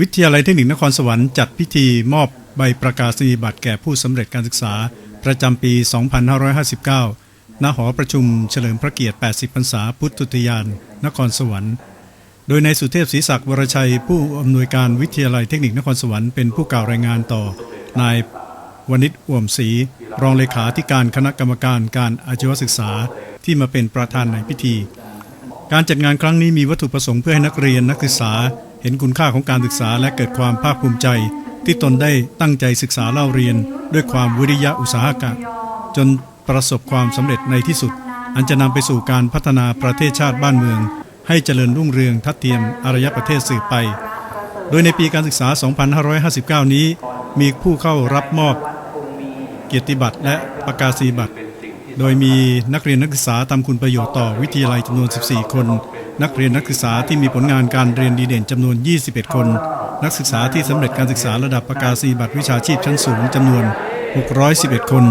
วิทยาลัยเทคนิคนครสวรรค์จัดพิธีมอบใบประกาศนียบัตรแก่ผู้สำเร็จการศึกษา ประจำปี 2559 ณ หอประชุมเฉลิมพระเกียรติ 80 พรรษาพุทธุทยาน นครสวรรค์ โดยนายสุเทพศรีศักดิ์วรชัย ผู้อำนวยการวิทยาลัยเทคนิคนครสวรรค์เป็นผู้กล่าวรายงานต่อนายวณิชอ่วมศรีรองเลขาธิการคณะกรรมการการอาชีวศึกษาที่มาเป็นประธานในพิธี การจัดงานครั้งนี้มีวัตถุประสงค์เพื่อให้นักเรียนนักศึกษา ห็นคุณค่าของการศึกษาและเกิดความภาคภูมิใจ ที่ตนได้ตั้งใจศึกษาเล่าเรียน ด้วยความวิริยะอุตสาหกะ จนประสบความสำเร็จในที่สุด อันจะนำไปสู่การพัฒนาประเทศชาติบ้านเมือง ให้เจริญรุ่งเรืองทัดเทียมอารยประเทศสืบไป โดยในปีการศึกษา 2559 นี้ มีผู้เข้ารับมอบเกียรติบัตรและประกาศนียบัตร โดยมีนักเรียนนักศึกษาทำคุณประโยชน์ต่อวิทยาลัยจำนวน 14 คน นักเรียนนักศึกษาที่มีผลงานการเรียนดีเด่นจำนวน 21 คน นักศึกษาที่สำเร็จการศึกษาระดับประกาศนียบัตรวิชาชีพชั้นสูงจำนวน 611 คน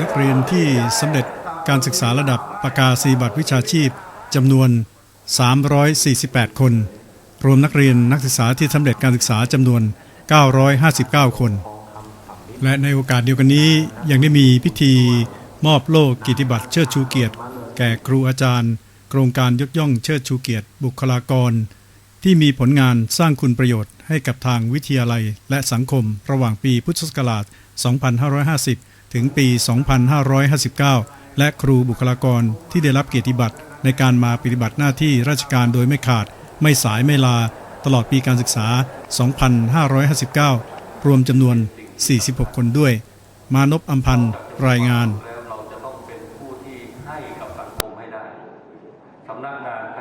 นักเรียนที่สำเร็จการศึกษาระดับประกาศนียบัตรวิชาชีพจำนวน 348 คน รวมนักเรียนนักศึกษาที่สำเร็จการศึกษาจำนวน 959 คน และในโอกาสเดียวกันนี้ยังได้มีพิธีมอบโล่กิติบัตรเชิดชูเกียรติ แก่ครูอาจารย์ โครงการยกย่องเชิดชูเกียรติ บุคลากร ที่มีผลงานสร้างคุณประโยชน์ให้กับทางวิทยาลัยและสังคม ระหว่างปีพุทธศักราช 2550 ถึงปี 2559 และครูบุคลากรที่ได้รับเกียรติบัตรในการมาปฏิบัติหน้าที่ราชการโดยไม่ขาด ไม่สายไม่ลา ตลอดปีการศึกษา 2559 รวมจำนวน 46 คนด้วย มานพอัมพันธ์รายงาน สำนักงานคณะ